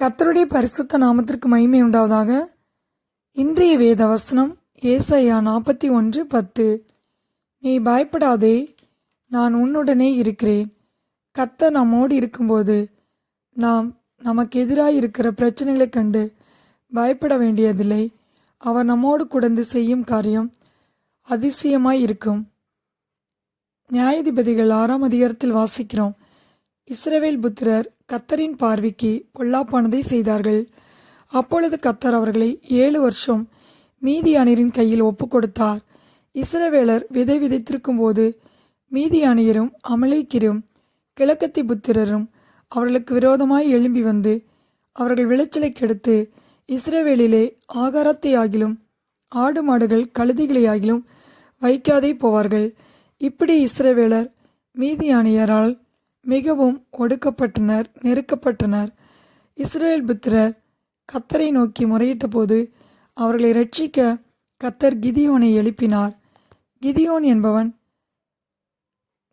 கர்த்தருடைய பரிசுத்த நாமத்திற்கு மகிமை உண்டாவதாக. இன்றைய வேத வசனம் ஏசையா நாற்பத்தி ஒன்று பத்து. நீ பயப்படாதே நான் உன்னுடனே இருக்கிறேன். கத்த நம்மோடு இருக்கும்போது நாம் நமக்கு எதிராக இருக்கிற பிரச்சனைகளை கண்டு பயப்பட வேண்டியதில்லை. அவர் நம்மோடு கூடந்து செய்யும் காரியம் அதிசயமாய் இருக்கும். நியாயாதிபதிகள் ஆறாம் அதிகாரத்தில் வாசிக்கிறோம். இஸ்ரவேல் புத்திரர் கத்தரின் பார்வைக்கு பொல்லாப்பானதை செய்தார்கள். அப்பொழுது கத்தர் அவர்களை ஏழு வருஷம் மீதியானியரின் கையில் ஒப்பு கொடுத்தார் இஸ்ரவேலர் விதை விதைத்திருக்கும் போது மீதியானியரும் அமலேக்கிரும் கிழக்கத்தி புத்திரரும் அவர்களுக்கு விரோதமாய் எழும்பி வந்து அவர்கள் விளைச்சலை கெடுத்து இஸ்ரவேலிலே ஆகாரத்தை ஆகிலும் ஆடு மாடுகள் கழுதிகளை ஆகிலும் வைக்காதே போவார்கள். இப்படி இஸ்ரவேலர் மீதியானியரால் மிகவும் ஒடுக்கப்பட்டனர் நெருக்கப்பட்டனர். இஸ்ரேல் புத்திரர் கத்தரை நோக்கி முறையிட்ட போது அவர்களை ரட்சிக்க கத்தர் கிதியோனை எழுப்பினார். கிதியோன் என்பவன்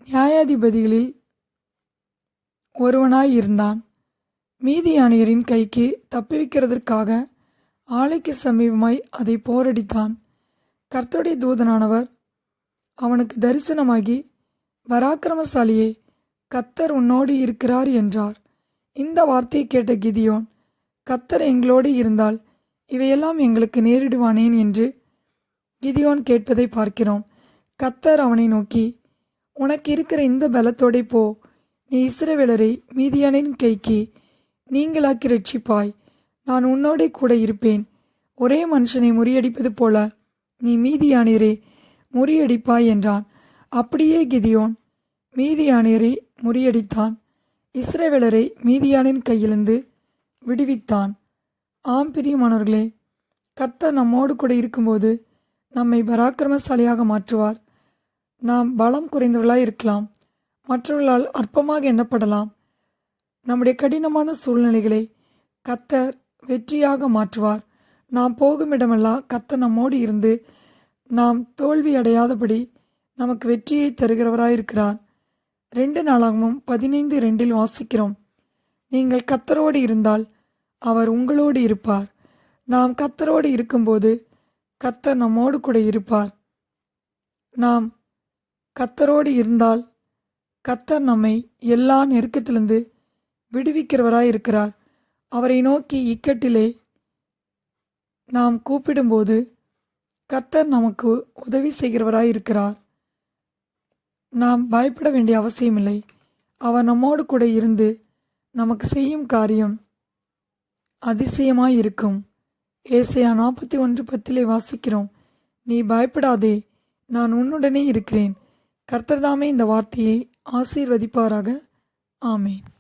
நியாயாதிபதிகளில் ஒருவனாய் இருந்தான். மீதியானியரின் கைக்கு தப்பிவிக்கிறதற்காக ஆலைக்கு சமீபமாய் அதை போரடித்தான். கர்த்தருடைய தூதனானவர் அவனுக்கு தரிசனமாகி பராக்கிரமசாலியை கத்தர் உன்னோடு இருக்கிறார் என்றார். இந்த வார்த்தையை கேட்ட கிதியோன் கத்தர் எங்களோடு இருந்தால் இவையெல்லாம் எங்களுக்கு நேரிடுவானேன்? என்று கிதியோன் கேட்பதை பார்க்கிறோம். கத்தர் அவனை நோக்கி உனக்கு இருக்கிற இந்த பலத்தோடே போ. நீ இஸ்ரவேலரை மீதியானின் கைக்கு நீங்களாக்கி ரட்சிப்பாய். நான் உன்னோடே கூட இருப்பேன். ஒரே மனுஷனை முறியடிப்பது போல நீ மீதியானீரே முறியடிப்பாய் என்றான். அப்படியே கிதியோன் மீதியானியரை முறியடித்தான். இஸ்ரேவேலரை மீதியானின் கையிலிருந்து விடுவித்தான். ஆம் பிரியமானவர்களே கர்த்தர் நம்மோடு கூட இருக்கும்போது நம்மை பராக்கிரமசாலியாக மாற்றுவார். நாம் பலம் குறைந்தவர்களாக இருக்கலாம். மற்றவர்களால் அற்பமாக எண்ணப்படலாம். நம்முடைய கடினமான சூழ்நிலைகளை கத்தர் வெற்றியாக மாற்றுவார். நாம் போகும் இடமெல்லாம் கத்த நம்மோடு இருந்து நாம் தோல்வி அடையாதபடி நமக்கு வெற்றியை தருகிறவராயிருக்கிறார். ரெண்டு நாளாகவும் பதினைந்து ரெண்டில் வாசிக்கிறோம். நீங்கள் கத்தரோடு இருந்தால் அவர் உங்களோடு இருப்பார். நாம் கத்தரோடு இருக்கும்போது கத்தர் நம்மோடு கூட இருப்பார். நாம் கத்தரோடு இருந்தால் கத்தர் நம்மை எல்லா நெருக்கத்திலிருந்து விடுவிக்கிறவராய் இருக்கிறார் அவரை நோக்கி இக்கட்டிலே நாம் கூப்பிடும்போது கர்த்தர் நமக்கு உதவி செய்கிறவராய் இருக்கிறார் நாம் பயப்பட வேண்டிய அவசியமில்லை. அவர் நம்மோடு கூட இருந்து நமக்கு செய்யும் காரியம் அதிசயமாயிருக்கும். ஏசையா நாற்பத்தி ஒன்று பத்திலே வாசிக்கிறோம். நீ பயப்படாதே நான் உன்னுடனே இருக்கிறேன். கர்த்தர்தாமே இந்த வார்த்தையை ஆசீர்வதிப்பாராக. ஆமேன்.